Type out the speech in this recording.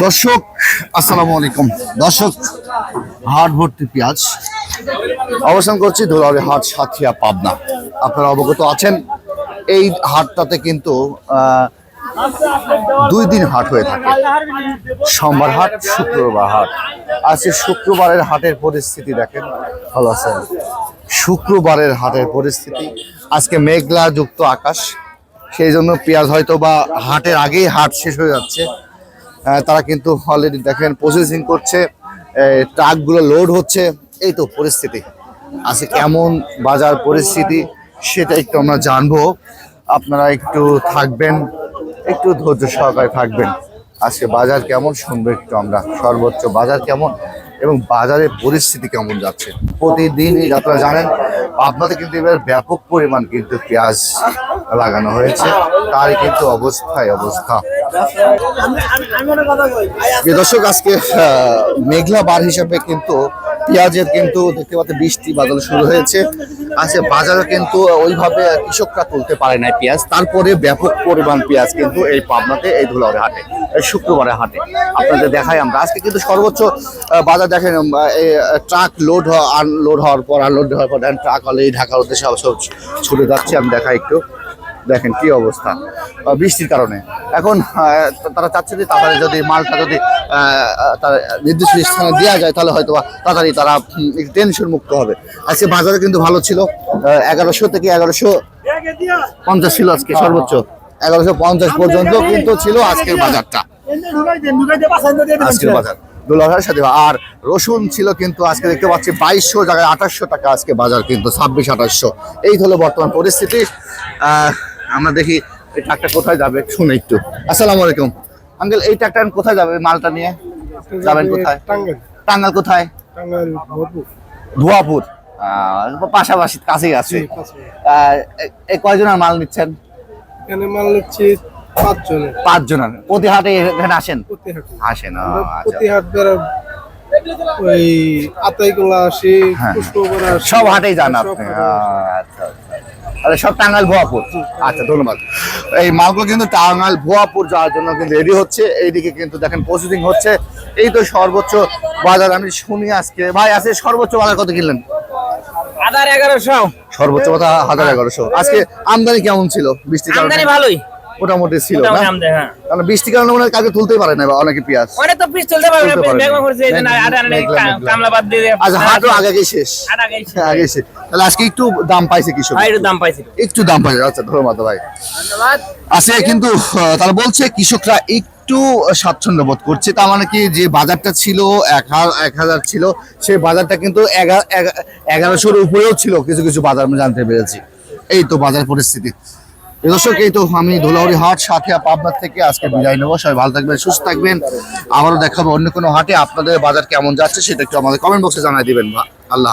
দর্শক, আসসালামু আলাইকুম। দর্শক, হাট ভর্তি পেঁয়াজ। অবসান করছি ধুলাউড়ি হাট, সাথিয়া, পাবনা। আপনারা অবগত আছেন, এই হাটটাতে কিন্তু দুই দিন হাট হয়ে থাকে। সোমবার হাট, শুক্রবার হাট। আজকে শুক্রবারের হাটের পরিস্থিতি দেখেন, ভালো আছেন? শুক্রবারের হাটের পরিস্থিতি, আজকে মেঘলা যুক্ত আকাশ। সেই জন্য পেঁয়াজ হয়তো বা হাটের আগেই হাট শেষ হয়ে যাচ্ছে। তারা কিন্তু অলরেডি দেখেন প্রসেসিং করছে ট্রাকগুলো লোড হচ্ছে। এই তো পরিস্থিতি। আছে কেমন বাজার পরিস্থিতি সেটা একটু আমরা জানব। আপনারা একটু থাকবেন, একটু ধৈর্য সহকারে থাকবেন। আজকে বাজার কেমন শুনব একটু আমরা। সর্বোচ্চ বাজার কেমন এবং বাজারের পরিস্থিতি কেমন যাচ্ছে। প্রতিদিন আপনারা জানেন, আপনাদের কিন্তু এবার ব্যাপক পরিমাণ কিন্তু পেঁয়াজ লাগানো হয়েছে। তার কিন্তু অবস্থায় অবস্থা। দর্শক, আজকে মেঘলা বার হিসাবে কিন্তু পেঁয়াজের কিন্তু দেখতে পাচ্ছেন বৃষ্টি বাদল শুরু হয়েছে। আজকে বাজারে কিন্তু ওইভাবে কৃষকরা তুলতে পারে না পেঁয়াজ। তারপরে ব্যাপক পরিমাণ পেঁয়াজ কিন্তু এই পাবনাতে, এই ধুলাউড়ে হাটে, এই শুক্রবারে হাটে আপনাদের দেখাই আমরা। আজকে কিন্তু সর্বোচ্চ বাজার দেখেন ট্রাক লোড আনলোড হওয়ার পর আনলোড হওয়ার পর ট্রাক হলে এই ঢাকার উদ্দেশ্যে ছুটে যাচ্ছে, আমি দেখাই একটু। দেখেন কি অবস্থা বৃষ্টির কারণে। এখন তারা চাচ্ছে যে তাড়াতাড়ি যদি মালটা যদি নির্দিষ্ট স্থানে দেওয়া যায়, তাহলে হয়তো তাড়াতাড়ি তারা টেনশন মুক্ত হবে। আজকে বাজারে কিন্তু ভালো ছিল এগারোশো থেকে এগারোশো পঞ্চাশ ছিল আজকে, সর্বোচ্চ। এগারোশো পঞ্চাশ পর্যন্ত কিন্তু ছিল আজকের বাজারটা। আজকের বাজার। সাথে, আর রসুন ছিল কিন্তু আজকে দেখতে পাচ্ছি বাইশশো, জায়গায় আঠাশশো টাকা আজকে বাজার কিন্তু, ছাব্বিশ, আঠাশশো। এই হলো বর্তমান পরিস্থিতি। আমরা দেখি এই ট্রাকটা কোথায় যাবে শুনে একটু। আসসালামু আলাইকুম। আঙ্কেল এই ট্রাকটা কোথায় যাবে মালটা নিয়ে? যাবেন কোথায়? টাঙ্গাইল। টাঙ্গাল কোথায়? টাঙ্গাইল ধোয়াপুর। পাশাপাশি কাছেই আছে। জি, পাঁচ মিনিট। আহ, এ- এ কয়জনের মাল নিচ্ছেন? এখানে মাল নিচ্ছি পাঁচ জনের পাঁচ জনের প্রতি হাটে এখানে আসেন প্রতি হাটে আসেন আচ্ছা। প্রতি হাট ওই আতাইকলা আসি হ্যাঁ। সব হাটেই যান আপনি আচ্ছা। আচ্ছা সব টাঙ্গাল ভুয়াপুর। আচ্ছা ধন্যবাদ। এই মালগুলো কিন্তু টাঙ্গাল ভুয়াপুর যাওয়ার জন্য কিন্তু রেডি হচ্ছে। এইদিকে কিন্তু দেখেন প্রসেসিং হচ্ছে। এই তো সর্বোচ্চ বাজার। আমি শুনি আজকে। ভাই আজকে সর্বোচ্চ বাজার কত কিনলেন? হাজার এগারোশো। সর্বোচ্চ কথা হাজার এগারোশো। আজকে আমদানি কেমন ছিল বৃষ্টি আমদানি ভালোই। মোটামুটি ছিল না? হ্যাঁ। কারণ বৃষ্টির কারণে হয় কাউকে তুলতেই পারে না অনেকে পেঁয়াজ? অনেক তো পিস। কামলা বাদ দিয়ে আচ্ছা হাটও আগে আগে শেষ। আগে শেষ। তাহলে আজকে একটু দাম পাইছে কৃষক ভাই একটু দাম পাইছি। একটু দাম পাইছে। আচ্ছা ধন্যবাদ ভাই। ধন্যবাদ। আছে কিন্তু তারা বলছে কৃষকরা একটু স্বাচ্ছন্দ্য বোধ করছে। তার মানে কি যে বাজারটা ছিল এক হাজার ছিল সেই বাজারটা কিন্তু এগা- এগা- এগারোশোর উপরেও ছিল। কিছু কিছু বাজার আমি জানতে পেরেছি। এই তো বাজার পরিস্থিতি। দর্শক, এই তো আমি ধুলাউড়ি হাট সাথিয়া পাবনার থেকে আজকে বিদায় নেব। সবাই ভালো থাকবেন, সুস্থ থাকবেন। আবারও দেখাবো অন্য কোনো হাটে। আপনাদের বাজার কেমন যাচ্ছে সেটা একটু আমাদের কমেন্ট বক্সে জানাই দিবেন আল্লাহ